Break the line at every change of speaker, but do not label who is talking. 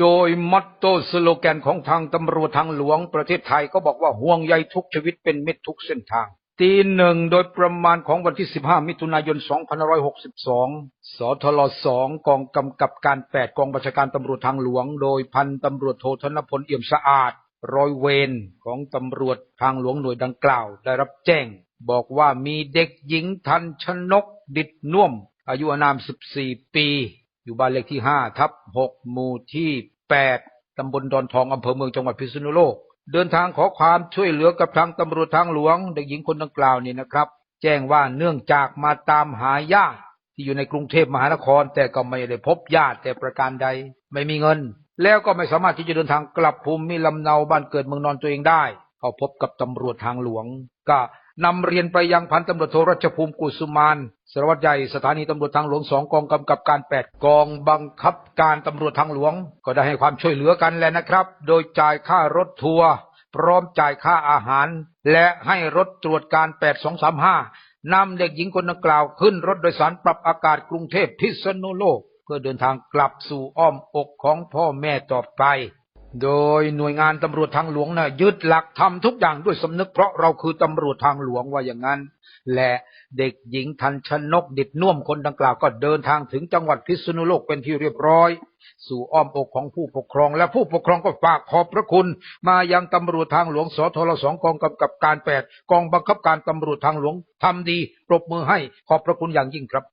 โดยมอตโต้สโลแกนของทางตำรวจทางหลวงประเทศไทยก็บอกว่าห่วงใยทุกชีวิตเป็นมิตรทุกเส้นทาง ตีหนึ่งโดยประมาณของวันที่ 15 มิถุนายน 2562 สทล2กองกำกับการ 8 กองบัญชาการตำรวจทางหลวง โดยพันตำรวจโทธนพลเอี่ยมสะอาดร้อยเวรของตำรวจทางหลวงหน่วยดังกล่าว ได้รับแจ้ง บอกว่ามีเด็กหญิงทันชนกดิดน่วม อายุอานาม 14 ปี อยู่บ้านเลขที่5ทับ6หมู่ที่8ตำบลดอนทองอำเภอเมืองจังหวัดพิษณุโลก เดินทางขอความช่วยเหลือกับทางตำรวจทางหลวง เด็กหญิงคนดังกล่าวนี่นะครับ แจ้งว่าเนื่องจากมาตามหาญาติที่อยู่ในกรุงเทพมหานคร แต่ก็ไม่ได้พบญาติแต่ประการใด ไม่มีเงิน แล้วก็ไม่สามารถที่จะเดินทางกลับภูมิลำเนาบ้านเกิดเมืองนอนตัวเองได้ เข้าพบกับตำรวจทางหลวง ก็นำเรียนไปยังพันตำรวจโทรัชภูมิกุสุมานสารวัตรใหญ่สถานีตำรวจทางหลวงสองกองกำกับการแปดกองบังคับการตำรวจทางหลวง ก็ได้ให้ความช่วยเหลือกันแล้วนะครับ โดยจ่ายค่ารถทัวร์พร้อมจ่ายค่าอาหาร และให้รถตรวจการ 8235นำเด็กหญิงคนดังกล่าวขึ้นรถโดยสารปรับอากาศกรุงเทพพิษณุโลก เพื่อเดินทางกลับสู่อ้อมอกของพ่อแม่ต่อไป โดยหน่วยงานตำรวจทางหลวงนะ่ะยึดหลักทำทุกอย่างด้วยสำนึกเพราะเราคือตำรวจทางหลวงว่าอย่างนั้น และเด็กหญิงทันชนกดิดน่วมคนดังกล่าวก็เดินทางถึงจังหวัดพิษณุโลกเป็นที่เรียบร้อย สู่อ้อมอกของผู้ปกครอง และผู้ปกครองก็ฝากขอบพระคุณ มายังตำรวจทางหลวงสทลสองกองกำกับการแปดกองบังคับการตำรวจทางหลวงทำดีปรบมือให้ขอบพระคุณอย่างยิ่งครับ